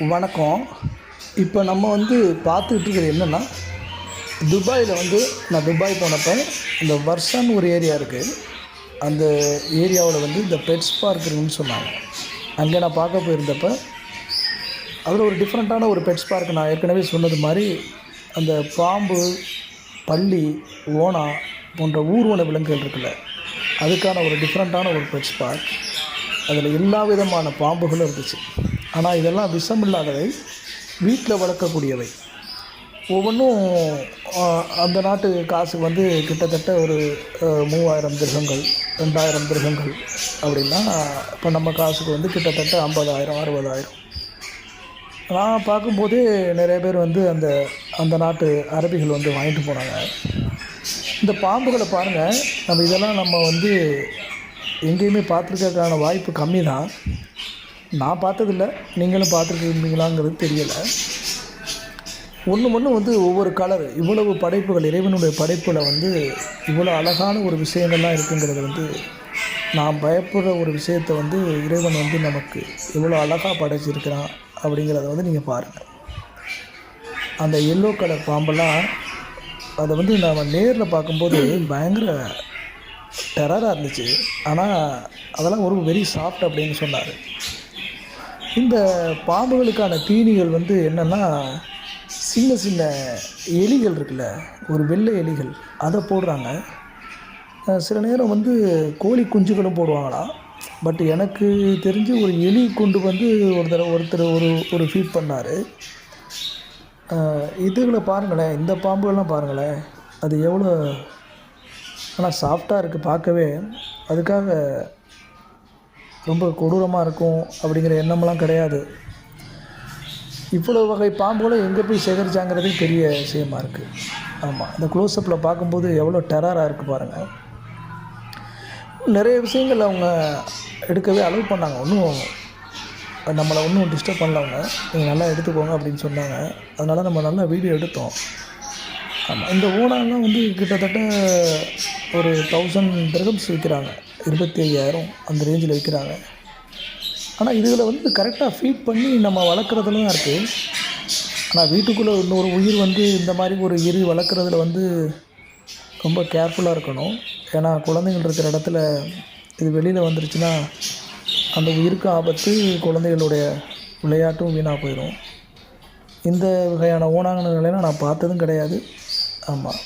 வணக்கம். இப்போ நம்ம வந்து பார்த்துக்கிட்டு இருக்கிறது என்னென்னா துபாயில் வந்து நான் துபாய் போனப்போ இந்த வர்ஷான்னு ஒரு ஏரியா இருக்குது அந்த ஏரியாவில் வந்து இந்த பெட்ஸ் பார்க் இருக்குன்னு சொன்னாங்க. அங்கே நான் பார்க்க போயிருந்தப்போ அதில் ஒரு டிஃப்ரெண்ட்டான ஒரு பெட்ஸ் பார்க் நான் ஏற்கனவே சொன்னது மாதிரி அந்த பாம்பு பள்ளி ஓனா போன்ற ஊர்வன விலங்குகள் இருக்குல்ல அதுக்கான ஒரு டிஃப்ரெண்ட்டான ஒரு பெட்ஸ் பார்க். அதில் எல்லா விதமான பாம்புகளும் இருந்துச்சு. ஆனால் இதெல்லாம் விஷம் இல்லாதவை வீட்டில் வளர்க்கக்கூடியவை. ஒவ்வொன்றும் அந்த நாட்டு காசு வந்து கிட்டத்தட்ட ஒரு மூவாயிரம் திருகங்கள் ரெண்டாயிரம் திருகங்கள் அப்படின்னா இப்போ நம்ம காசுக்கு வந்து கிட்டத்தட்ட ஐம்பதாயிரம் அறுபதாயிரம். நான் பார்க்கும்போது நிறைய பேர் வந்து அந்த அந்த நாட்டு அரபிகள் வந்து வாங்கிட்டு போனாங்க. இந்த பாம்புகளை பாருங்கள் நம்ம இதெல்லாம் நம்ம வந்து எங்கேயுமே பார்த்துருக்கறதுக்கான வாய்ப்பு கம்மி தான் நான் பார்த்ததில்ல. நீங்களும் பார்த்துருக்கீங்களாங்கிறது தெரியலை. ஒன்று ஒன்று வந்து ஒவ்வொரு கலர் இவ்வளவு படைப்புகள் இறைவனுடைய படைப்பில் வந்து இவ்வளோ அழகான ஒரு விஷயங்கள்லாம் இருக்குங்கிறது வந்து நான் பயப்படுற ஒரு விஷயத்தை வந்து இறைவன் வந்து நமக்கு இவ்வளோ அழகாக படைச்சிருக்கிறான் அப்படிங்கிறத வந்து நீங்கள் பாருங்கள் அந்த எல்லோ கலர் பாம்பெல்லாம் அதை வந்து நாம் நேரில் பார்க்கும்போது பயங்கர டெரராக இருந்துச்சு. ஆனால் அதெல்லாம் ஒரு வெரி சாஃப்ட் அப்படின்னு சொன்னார். இந்த பாம்புகளுக்கான தீனிகள் வந்து என்னென்னா சின்ன சின்ன எலிகள் இருக்குல்ல ஒரு வெள்ளை எலிகள் அதை போடுறாங்க. சில நேரம் வந்து கோழி குஞ்சுகளும் போடுவாங்களாம் பட் எனக்கு தெரிஞ்சு ஒரு எலி கொண்டு வந்து ஒரு தடவை ஒருத்தர் ஒரு ஒரு ஃபீட் பண்ணார். இதுகளை பாருங்களேன் இந்த பாம்புகள்லாம் பாருங்களேன் அது எவ்வளோ ஆனால் சாஃப்டாக இருக்குது பார்க்கவே. அதுக்காக ரொம்ப கொடூரமாக இருக்கும் அப்படிங்கிற எண்ணமெல்லாம் கிடையாது. இவ்வளோ வகை பாம்புகளை எங்கே போய் சேகரிச்சாங்கிறதே பெரிய விஷயமா இருக்குது ஆமாம் இந்த க்ளோஸ்அப்பில் பார்க்கும்போது எவ்வளோ டெரராக இருக்குது பாருங்கள் நிறைய விஷயங்கள் அவங்க எடுக்கவே அலோவ் பண்ணாங்க. ஒன்றும் நம்மளை ஒன்றும் டிஸ்டர்ப் பண்ணல அவங்க. நீங்கள் நல்லா எடுத்துக்கோங்க அப்படின்னு சொன்னாங்க. அதனால் நம்ம நல்லா வீடியோ எடுத்தோம். ஆமாம் இந்த ஓனாலாம் வந்து கிட்டத்தட்ட ஒரு தௌசண்ட் திரகம்ஸ் விற்கிறாங்க. இருபத்தி ஐயாயிரம் அந்த ரேஞ்சில் விற்கிறாங்க ஆனால் இதில் வந்து கரெக்டாக ஃபீட் பண்ணி நம்ம வளர்க்குறதுல தான் இருக்குது ஆனால் வீட்டுக்குள்ளே இன்னொரு உயிர் வந்து இந்த மாதிரி ஒரு எரி வளர்க்குறதுல வந்து ரொம்ப கேர்ஃபுல்லாக இருக்கணும். ஏன்னா குழந்தைகள் இருக்கிற இடத்துல இது வெளியில் வந்துருச்சுன்னா அந்த உயிருக்கு ஆபத்து குழந்தைகளுடைய விளையாட்டும் வீணாக போயிடும் இந்த வகையான ஓனாங்கனங்களெல்லாம் நான் பார்த்ததும் கிடையாது. ஆமாம்